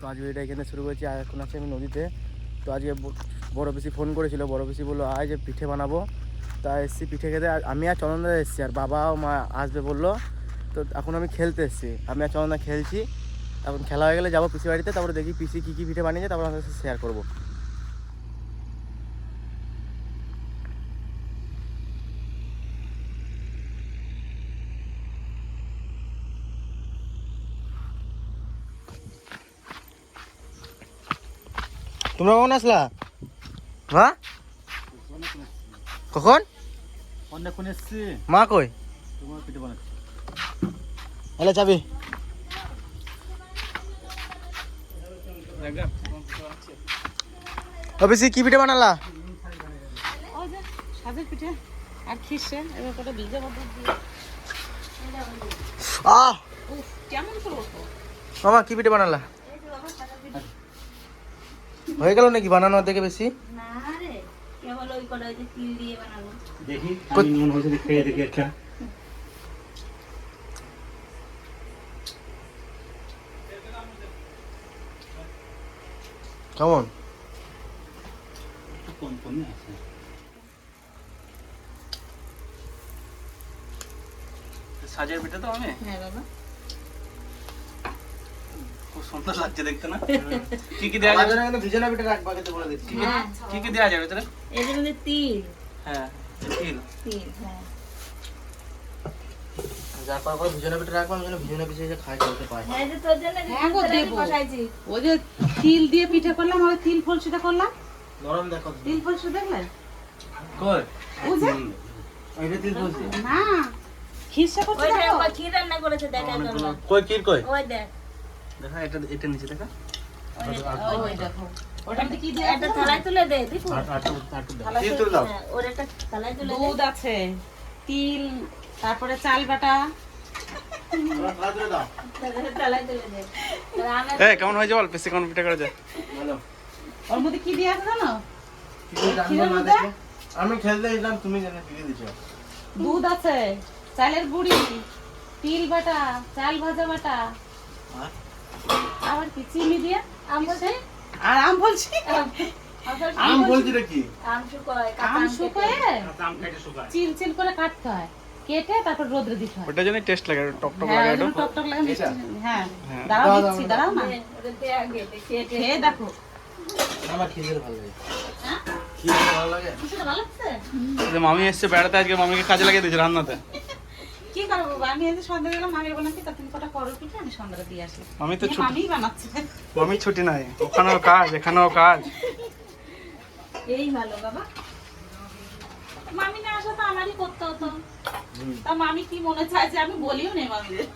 তো আজ ভিডিওটা এখানে শুরু করেছি। আর এখন আছি আমি নদীতে। তো আজকে বড় পিসি ফোন করেছিল। বড় পিসি বলল, আয় যে পিঠে বানাবো। তা এসছি পিঠে খেতে। আমি আর চন্দনদা এসছি। আর বাবা ও মা আসবে বলল। তো এখন আমি খেলতে এসছি। আমি আর চন্দনদা খেলছি। এখন খেলা হয়ে গেলে যাব পিসি বাড়িতে। তারপরে দেখি পিসি কী কী পিঠে বানিয়েছে। তারপর সাথে শেয়ার করব। তোমরা কখন আসলা? হ্যাঁ কখন? অনেকক্ষণ এসছি। মা কই? তোমার পিঠে বানাচ্ছি। এলে চাবি অফিসি কি পিঠে বানালা? সাজের পিঠে আর খিসে এবার কটা ভিজে মতো দিয়ে। আহ! উফ কেমন করব? মামা কি পিঠে বানালা? হয়ে গেল নাকি বানানো থেকে বেশি? মনে কেমন? সাজের পিঠে তো আমি হ্যাঁ বাবা। খুব সুন্দর লাগছে দেখতে না? কি কি দেওয়া যাবে? কিন্তু ভিজে না পিঠে রাখবা খেতে বলে দিচ্ছি। কি কি দেওয়া যাবে তোরা এদের মধ্যে তিল। হ্যাঁ তিল। তিল হ্যাঁ। যা করা ভিজে না পিঠে রাখবা আমি যেন ভিজে না পিঠে খাই চলতে পাই। হ্যাঁ যে তোর জন্য হ্যাঁ গো, রিফাইন তেল দেবো। বসাইছি। ওই যে তিল দিয়ে পিঠে করলাম আর তিল ফলসিটা করলাম? নরম দেখো। তিল দেখলেন কই? যে না করতে দেখো। রান্না করেছে দেখা গেল কই কি কই? ওই দেখ। দেখা এটা এটা নিচে দেখা। তুলে তারপরে চাল বাটা। কেমন হয়েছে বল? বেশি কেমন পিঠে বলো ওর মধ্যে কি দিয়ে আছে জানো? করে? আমি খেলতে এলাম তুমি জানো কি দিছো। দুধ আছে চালের গুঁড়ি তিল বাটা চাল ভাজা বাটা? আবার কি চিনি দিয়ে? আম বলছে? আর আম বলছি? আম বলছি। রে কি? আম শুকোয় আম শুকোয়ে? আম খাইতে শুকায়। চিল চিল করে কাটতে হয়। কেটে তারপর রোদ্রে দিতে হয়। ওটার জন্য টেস্ট লাগে টক টক হ্যাঁ লাগে টক টক লাগে হ্যাঁ। হ্যাঁ। দাঁড়াও দিচ্ছি দাঁড়াও। না। ওটা আগে দেখে খেয়ে দেখো। আমার খিদের ভালো লাগে। হ্যাঁ? খিদের ভালো লাগে? ভালো লাগছে? মামি এসছে বেড়াতে আজকে মামিকে কাজে লাগিয়ে দিয়েছে রান্নাতে। কি করব? আমি এই যে সন্ধ্যা গেলাম মামির তা তুমি কটা করো পিঠে আমি সন্ধ্যাটা দিয়ে আসি। মামি তো ছুটি মামিই বানাচ্ছে। মামি ছুটি নাই। ওখানেও কাজ এখানেও কাজ। এই ভালো বাবা। মামি না আসা তো আমারই করতে হতো। তা মামি কি মনে চায় যে আমি বলিও নেই মামিদের?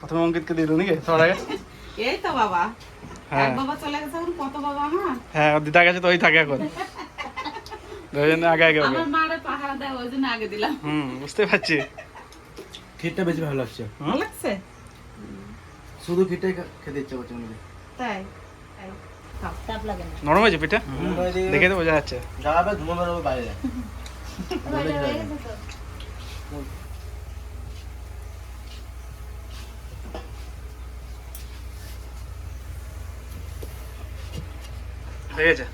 প্রথমে অঙ্কিতকে দিয়ে দিল নাকি? সবার আগে? এই তো বাবা। হ্যাঁ। বাবা চলে গেছে এখন কত বাবা আমার হ্যাঁ দিদা গেছে তো ওই থাকে এখন। আগে আগে আমার মারে পাহাড় দেয় ওই জন্য আগে দিলাম। হুম বুঝতে পারছি। খিরটা বেশি ভালো লাগছে। ভালো লাগছে? শুধু খিরটাই খেতে ইচ্ছে করছে মনে তাই? নরম হয়েছে পিঠে? দেখে তো বোঝা যাচ্ছে। বাইরে। হয়ে গেছে তো। হয়ে গেছে?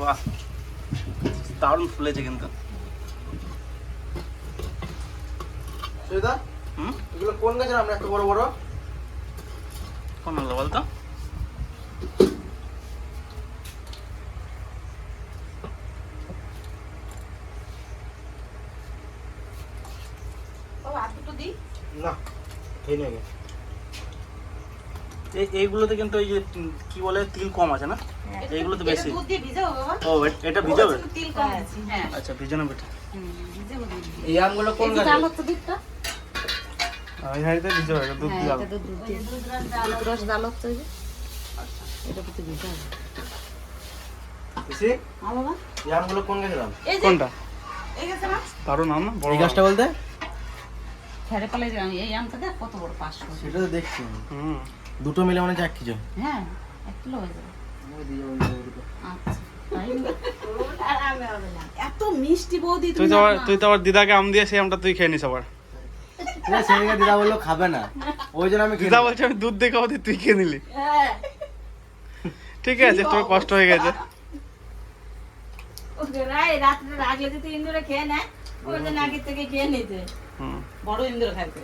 বাহ। দারুণ ফুলেছে কিন্তু। সুবিধা? হুম? এগুলো কোন গাছের? আমরা এত বড় বড়। কোন হলো বলতো? না খেয়ে নেবে এই এইগুলোতে কিন্তু এই যে কি বলে তিল কম আছে না? এইগুলো তো বেশি। ও এটা ভিজাবে তিল কম আছে হ্যাঁ। আচ্ছা ভিজানো দিয়ে। এই আমগুলো কোন গাছের ডাল হচ্ছে দুধটা? ওই হাড়িতে ভিজাবে দুধ হ্যাঁ এটা দুধ রস এটা তো ভিজাবো বেশি? হ্যাঁ এই আমগুলো কোন গাছের আম কোনটা? এই গেছে না? দারুণ আম না? বড় গাছটা বলতে? ছেড়ে পালে এই আমটা দেখ কত বড় পাঁচশো। সেটা তো দেখছি। হুম। দুটো মিলে মানে যাক কিছু হ্যাঁ এক কিলো হয়ে যাবে। তাই না? আর আমি হবে না এত মিষ্টি বৌদি তুই তো? তুই তো আবার দিদাকে আম দিয়ে সেই আমটা তুই খেয়ে নিস আবার। ঠিক আছে সেদিকে দিদা বলল খাবে না। ওই জন্য আমি দিদা বলছে আমি দুধ দিয়ে খাব তুই খেয়ে নিলি। হ্যাঁ। ঠিক আছে তোর কষ্ট হয়ে গেছে। রাত্রে রাখলে যদি ইন্দুরে খেয়ে নেয় ওই জন্য আগের থেকে খেয়ে নিতে। হুম। বড় ইন্দ্র খাইতে।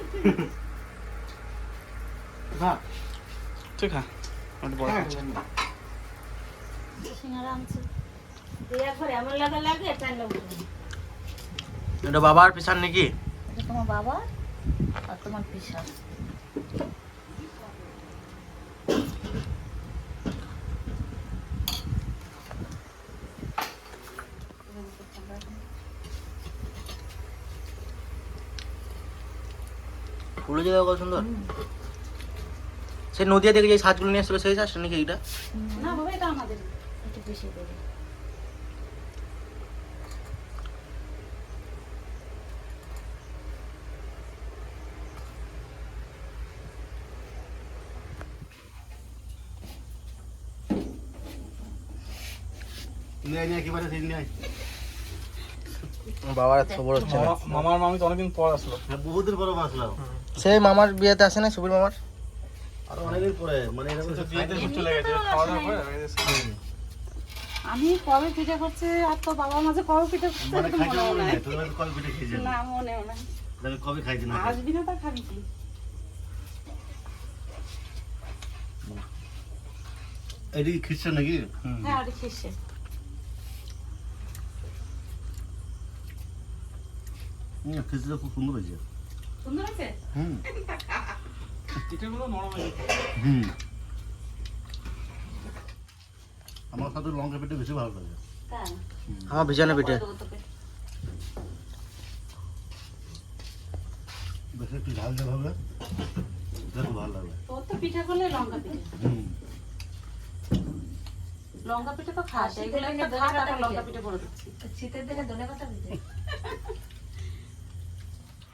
হ্যাঁ তুই খা। বড় খা। সিঙ্গারা আনছে দিয়ে একবার এমন লাগা লাগে এটা বাবার পিছান নাকি? এটা তোমার বাবা আর তোমার পিসা ফুলে কত সুন্দর। সেই নদিয়া থেকে যে সাজগুলো নিয়ে আসছিল সেই সাজটা নাকি এইটা? না বাবা এটা আমাদের বেশি দেবে বাবার এত খবর হচ্ছে না। মামার মামি তো অনেকদিন পর আসলো। বহুদিন পরে আসলাম। সেই মামার বিয়েতে আসে না সুবীর মামার? আরও অনেকদিন পরে মানে এরকম চলে গেছে খাওয়া দাওয়া করে আমি কবে পিঠে করছে আর তো বাবার মাঝে কবে পিঠে করছে মানে খাইতে মনে নাই। নেই তুমি কবে পিঠে খেয়েছেন না মনেও নাই। আমি কবে খাইছি না আসবি না তা খাবি কি? এটি খ্রিস্টান নাকি? হ্যাঁ হুম খ্রিস্টান খুব সুন্দর হয়েছে। সুন্দর আছে হুম। পিঠেগুলো নরম হয়ে হুম। আমার সাথে লঙ্কা পিঠে বেশি ভালো লাগে। আমার ভিজানো পিঠে। বেশি একটু ঝাল ঝাল হবে? দেখো ভালো লাগবে। তোর তো পিঠে করলে লঙ্কা পিঠে? হুম। লঙ্কা পিঠে তো খাস এগুলো একটা খা তারপর লঙ্কা পিঠে। করে দিচ্ছি। শীতের দিনে ধনে পাতা দিতে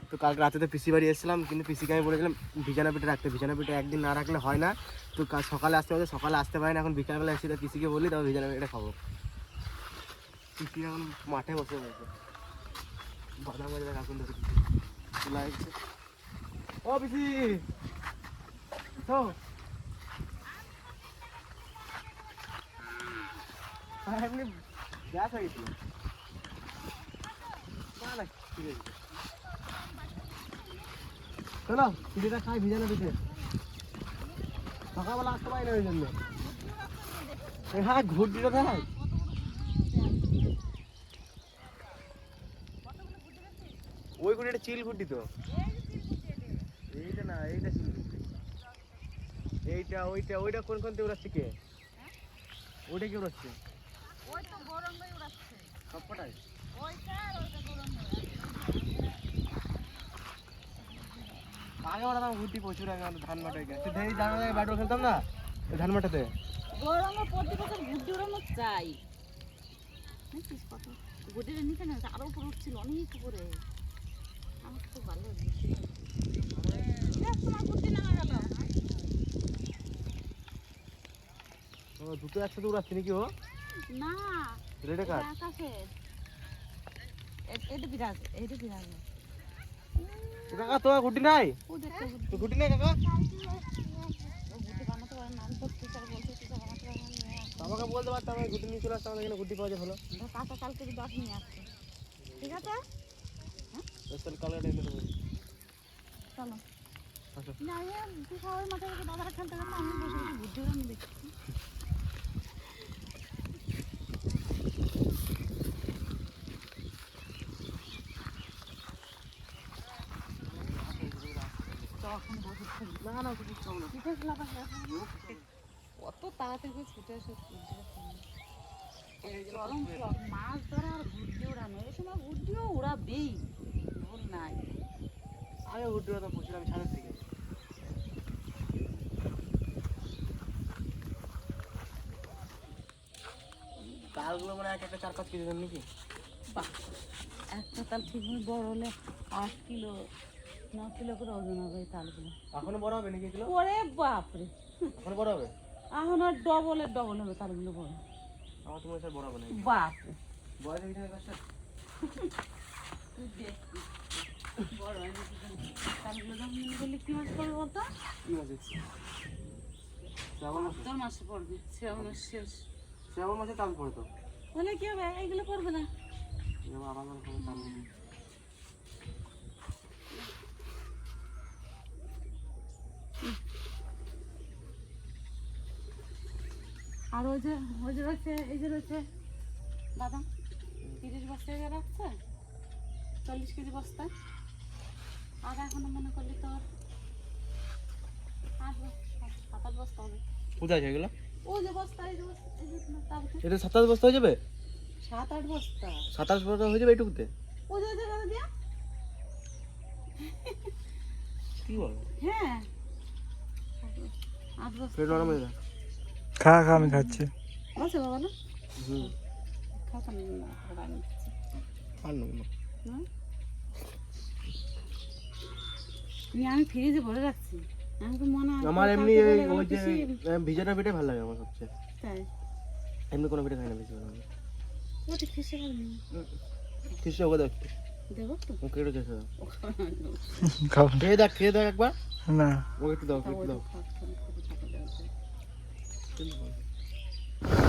তো কালকে রাতে তো পিসি বাড়ি এসেছিলাম, কিন্তু পিসিকে আমি বলেছিলাম ভিজানো পিঠে রাখতে ভিজানো পিঠে একদিন না রাখলে হয় না। তো কাল সকালে আসতে হবে, সকালে আসতে পারি না, এখন বিকালবেলা এসে তো পিসিকে বলি তবে ভিজানো পিঠে খাব। পিসি এখন মাঠে বসে বসে বাদাম বাজারে রাখুন ও পিসি তো এমনি গ্যাস হয়ে গেছিল। না না, ঠিক আছে। চলো পিঠেটা খাই ভিজানো পিঠে। সকালবেলা আসতে পারি না ওই জন্য। হ্যাঁ ঘুরটিটা দেখাই ওই ঘুটিটা চিল ঘুটি তো। এইটা না এইটা চিল ঘুটি এইটা ওইটা ওইটা কোন কোন থেকে উড়াচ্ছে কে? ওইটা কি উড়াচ্ছে? সবকটাই? আগে ওরা ঘুরতি প্রচুর আগে ধান মাঠে গেছে। ধেই ধান মাঠে ব্যাট বল খেলতাম না? ধান মাঠেতে? গরমে প্রতি বছর উড়ানো চাই। কত? গুড্ডিটা নিচে না আরও উপরে উঠছিল অনেক উপরে। আমার খুব ভালো তোমার গেল দুটো একসাথে উড়াচ্ছে নাকি ও? না রেডে কার? আকাশে এটা বিরাজ এটা বিরাজ। কাকা তোমার গুটি নাই? গুটি নাই কাকা? আমাকে বলতে পারতাম আমি গুটি নিয়ে চলে আসতাম এখানে গুটি পাওয়া যায় ভালো। কাকা কালকে দশ নিয়ে আসছে ঠিক আছে? তাহলে কালকে এনে দেবো। চলো। আচ্ছা। না আমি রেখে দাদারা খেলতে আমি বসে বুদ্ধি উড়ানি দেখছি। কত তাড়াতাড়ি ছুটে এসে মাছ ধরা আর ঘুরতে উড়ানো এই সময় ঘুরতেও উড়াবেই ভুল নাই। আগে গুটি উড়াতাম প্রচুর আমি ছাদের থেকে তালগুলো মানে এক একটা চার পাঁচ কেজি নাকি? বাহ একটা তাল ঠিক বড় হলে আট কিলো ন কিলো করে ওজন হবে এই তালগুলো এখনও বড় হবে নাকি এগুলো ওরে বাপরে। এখনও বড় হবে? এখন আর ডবলের ডবল হবে তালগুলো বড়। আমার তোমার স্যার বড় হবে না বাপরে। বয়স হয়েছে তুই দেখবি বড় হয়নি তালগুলো যখন মনে করলে কি মাস পড়বে বলতো কি মাসে। শ্রাবণ মাসে মাসে পড়বে শ্রাবণ মাস শেষ। শ্রাবণ মাসে তাল পড়ে তো। বলে কি হবে? এইগুলো পড়বে না। আলাদা রকম তাল নেই। আর ওই যে ওই যে রয়েছে এই যে রয়েছে বাদাম তিরিশ বস্তা জায়গা রাখছে? চল্লিশ কেজি বস্তা। আর এখনও মনে করলি তোর আট সাত আট বস্তা হবে। কোথায় এগুলো? ওই যে বস্তা এই যে বস্তা এটা সাতাশ বস্তা হয়ে যাবে? সাত আট বস্তা। সাতাশ বস্তা হয়ে যাবে এইটুকুতে? ওই যে ওই জায়গাটা দিয়া। কি বলো? হ্যাঁ। আট বস্তা। ফের নরম হয়ে যায় খা খা আমি খাচ্ছি। আছে বাবা না? হুম। দিচ্ছি আর নেব না। আমি ফ্রিজে ভরে রাখছি। আমি আমার এমনি ওই যে ভিজাটা ভালো লাগে আমার সবচেয়ে। তাই? এমনি কোনো পিঠে খাই না বেশি ভালো লাগে। ওটা খেসে পারবি না। খিস্টে ওকে দেখ। দেবো তো? ওকে একটু খেতে দাও খাও খেয়ে দেখ খেয়ে দেখ একবার। না। ওকে একটু দাও একটু দাও। tudo bom.